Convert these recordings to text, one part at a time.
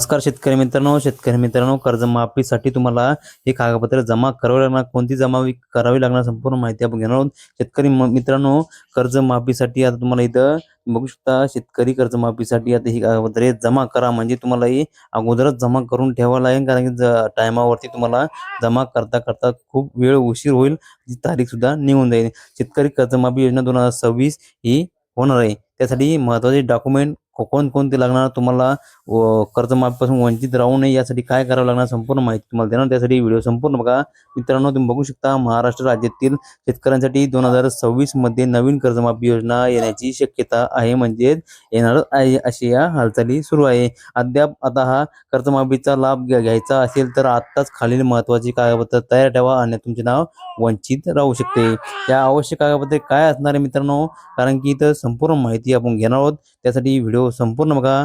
नमस्कार शेतकरी मित्रांनो शेतकरी मित्रांनो कर्जमाफीसाठी तुम्हाला हे कागदपत्र जमा करावे लागणार. कोणती जमा करावी लागणार संपूर्ण माहिती आपण घेणार आहोत. शेतकरी मित्रांनो कर्जमाफीसाठी आता तुम्हाला इथं बघू शकता शेतकरी कर्जमाफीसाठी आता ही कागदपत्रे जमा करा. म्हणजे तुम्हाला ही अगोदरच जमा करून ठेवावं लागेल कारण की टायमावरती तुम्हाला जमा करता करता खूप वेळ उशीर होईल. ती तारीख सुद्धा निघून जाईल. शेतकरी कर्जमाफी योजना दोन हजार सव्वीस ही होणार आहे. त्यासाठी महत्त्वाचे डॉक्युमेंट कोण कोणते लागणार तुम्हाला व कर्जमाफीपासून वंचित राहू नये यासाठी काय करावं लागणार संपूर्ण माहिती तुम्हाला देणार. त्यासाठी व्हिडिओ संपूर्ण बघा. मित्रांनो तुम्ही बघू शकता महाराष्ट्र राज्यातील शेतकऱ्यांसाठी दोन हजार सव्वीसमध्ये नवीन कर्जमाफी योजना येण्याची शक्यता आहे. म्हणजेच येणार आहे अशी या हालचाली सुरू आहे. अद्याप आता हा कर्जमाफीचा लाभ घ्या- घ्यायचा असेल तर आत्ताच खालील महत्वाची कागदपत्र तयार ठेवा आणि तुमचे नाव वंचित राहू शकते. या आवश्यक कागदपत्रे काय असणार आहे मित्रांनो? कारण की इथं संपूर्ण माहिती आपण घेणार आहोत. त्यासाठी व्हिडिओ संपूर्ण बघा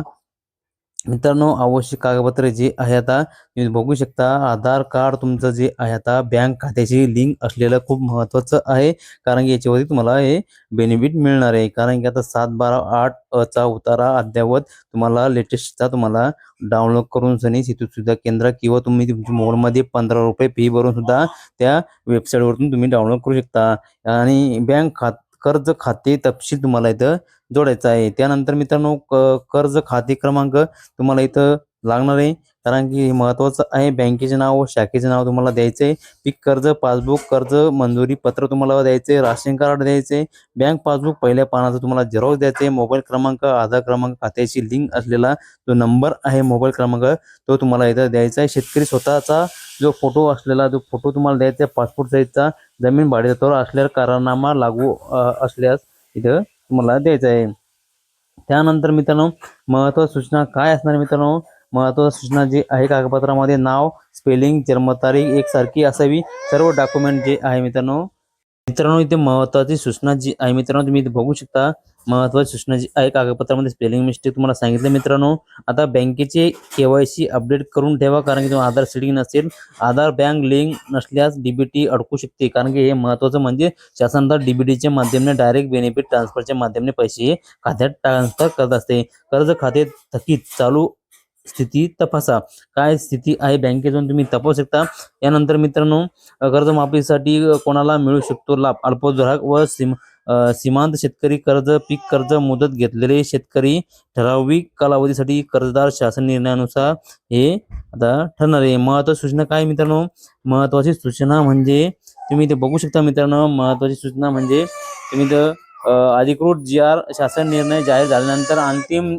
मित्रांनो आवश्यक कागदपत्रे जे आहे आता तुम्ही बघू शकता आधार कार्ड तुमचं जे आहे आता बँक खात्याची लिंक असलेलं खूप महत्वाचं आहे कारण की याच्यावरती तुम्हाला हे बेनिफिट मिळणार आहे कारण की आता सात बारा आठ चा उतारा अद्यावत तुम्हाला लेटेस्टचा तुम्हाला डाउनलोड करून सनी सेतू सुविधा केंद्र किंवा तुम्ही तुमच्या मोबाईलमध्ये पंधरा रुपये फी भरून सुद्धा त्या वेबसाईटवरून तुम्ही डाउनलोड करू शकता आणि बँक खात कर्ज खाते तपशील तुम्हाला इथं जोडायचा आहे. त्यानंतर मित्रांनो क- कर्ज खाते क्रमांक तुम्हाला इथं लागणार आहे. कारण की हे महत्वाचं आहे बँकेचे नाव व शाखेचे नाव तुम्हाला द्यायचे पीक कर्ज पासबुक कर्ज मंजुरी पत्र तुम्हाला द्यायचे राशन कार्ड द्यायचे बँक पासबुक पहिल्या पानाचं तुम्हाला झेरॉक्स द्यायचे मोबाईल क्रमांक आधार क्रमांक खात्याशी लिंक असलेला जो नंबर आहे मोबाईल क्रमांक तो तुम्हाला इथं द्यायचा आहे. शेतकरी स्वतःचा जो फोटो असलेला जो फोटो तुम्हाला द्यायचा आहे पासपोर्ट साईजचा जमीन भाडेतत्वावर असल्यास कारनामा लागू असल्यास इथं तुम्हाला द्यायचं आहे. त्यानंतर मित्रांनो महत्त्वाची सूचना काय असणार मित्रांनो? महत्वाची सूचना जी आहे कागदपत्रामध्ये नाव स्पेलिंग जन्मतारीख एकसारखी असावी. सर्व डॉक्युमेंट जे आहे मित्रांनो मित्रांनो इथे महत्वाची सूचना जी आहे मित्रांनो तुम्ही इथे बघू शकता. महत्वाची सूचना जी आहे कागदपत्रामध्ये स्पेलिंग मिस्टेक तुम्हाला सांगितलं मित्रांनो. आता बँकेचे केवायसी अपडेट करून ठेवा कारण की तुम्हाला आधार सेटिंग नसेल. आधार बँक लिंक नसल्यास डीबीटी अडकू शकते. कारण की हे महत्वाचं म्हणजे शासनदार डीबीटीच्या माध्यमाने डायरेक्ट बेनिफिट ट्रान्सफरच्या माध्यमाने पैसे खात्यात ट्रान्सफर करत असते. कर्ज खाते थकीत चालू स्थिती तपासा. काय स्थिती आहे बँकेतून तुम्ही तपासू शकता. यानंतर मित्रांनो कर्जमाफीसाठी कोणाला मिळू शकतो लाभ? अल्पग्राहक व सीम सीमांत शेतकरी कर्ज पीक कर्ज मुदत घेतलेले शेतकरी ठराविक कालावधीसाठी कर्जदार शासन निर्णयानुसार हे आता ठरणार आहे. महत्वाची सूचना काय मित्रांनो? महत्वाची सूचना म्हणजे तुम्ही ते बघू शकता मित्रांनो महत्वाची सूचना म्हणजे तुम्ही अधिकृत जी आर शासन निर्णय जाहीर झाल्यानंतर अंतिम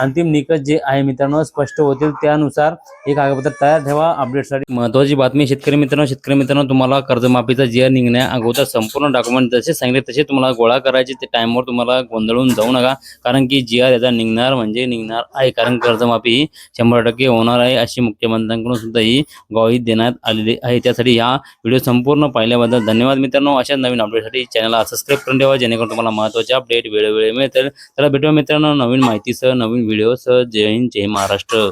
अंतिम निकष जे आहे मित्रांनो स्पष्ट होतील. त्यानुसार हे कागदपत्र तयार ठेवा. अपडेटसाठी महत्वाची बातमी शेतकरी मित्रांनो शेतकरी मित्रांनो तुम्हाला कर्जमाफीचा जे आर निघण्या अगोदर संपूर्ण डॉक्युमेंट जसे सांगितले तसे तुम्हाला गोळा करायचे. ते टाईमवर तुम्हाला गोंधळून जाऊ नका. कारण की जी आर याचा निघणार म्हणजे निघणार आहे. कारण कर्जमाफी ही शंभर टक्के होणार आहे अशी मुख्यमंत्र्यांकडून सुद्धा ही ग्वाही देण्यात आलेली आहे. त्यासाठी ह्या व्हिडिओ संपूर्ण पाहिल्याबद्दल धन्यवाद मित्रांनो. अशा नवीन अपडेटसाठी चॅनलला सबस्क्राईब करून ठेवा जेणेकरून तुम्हाला महत्त्वाचे अपडेट वेळोवेळी मिळतील. तर भेटूया मित्रांनो नवीन माहितीसह नवीन व्हिडिओसह जय हिंद जय महाराष्ट्र.